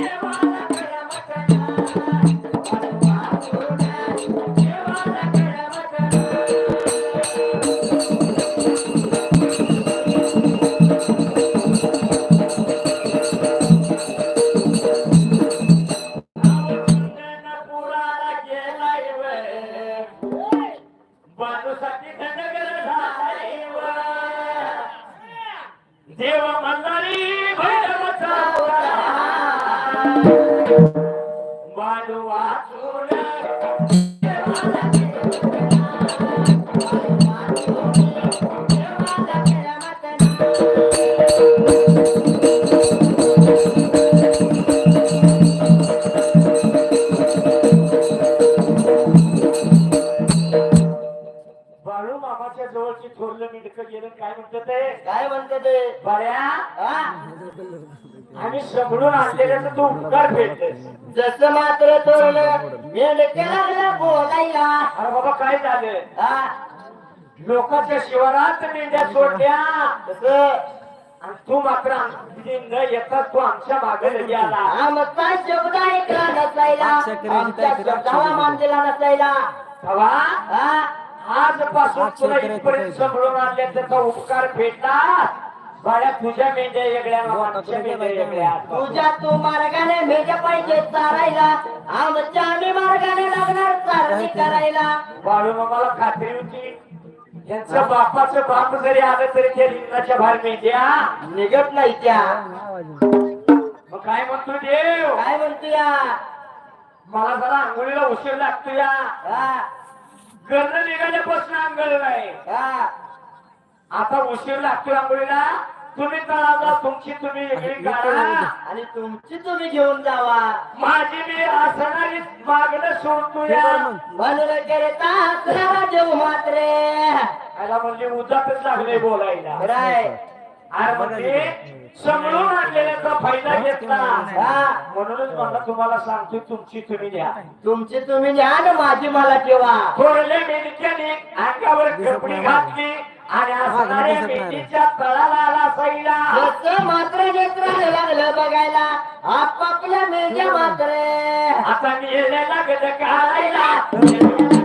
Yeah. Balu मामाच्या जवळची थोरलं मिडकं गेलं काय म्हणतात ते? काय म्हणते ते? बऱ्या आम्ही समडून आणलेल्याचं तू उपकार फेडतेस जसं मात्र थोरलं मेंढके लागलं बोलायला. अरे बाबा काय झालं? हा? लोकांच्या शिवारात मेंढ्या सोडल्या. तसं आणि तू मात्र आमची न येता तू आमच्या मागे लगी आला. आमचा शब्द ऐकला नसायला. आमच्या शब्दाला मान दिला नसायला. तेव्हा हा? आजपासून तुला इथपर्यंत समजून आणल्या त्याचा उपकार फेडला बाळ्या तुझ्या मेंढ्या वेगळ्या आमच्या मेंढ्या वेगळ्या तुझ्या तू मार्गाने मेघ पाहिजे चारायला. आमच्या आम्ही मार्गाने लागणार चारणी करायला. बाळू मामाला खात्री होती. यांचं बापाचं बाप जरी आलं तरी त्या लिंगाच्या बाहेर मेंढ्या निघत नाही त्या. मग काय म्हणतो देव? काय म्हणतोया मला जरा आंघोळीला उशीर लागतो या. हा? कर्ण निघाल्यापासून आंघोळ नाही. हा? आता उशीर लागतो आंघोळीला. तुम्ही तळाला तुमची तुम्ही वेगळी काढा. आणि तुमची तुम्ही घेऊन जावा. माझी मी असणारी मागणं सोडतो या. म्हणून करता मात्रे याला म्हणजे उजातच लागले बोलायला. राय समजून आणलेल्याचा फायदा घेतला. हा. म्हणूनच मला तुम्हाला सांगतो तुमची तुम्ही द्या. तुमची तुम्ही घ्या आणि माझी मला ठेवा थोरले मेंढक्याने अंगावर कपडी घातली आणि असणाऱ्या मेंढीच्या तळाला आला जसं मात्र नेत्राने लागलं बघायला. आपापल्या मेघ्या मात्रे. आता मी लागलं काढायला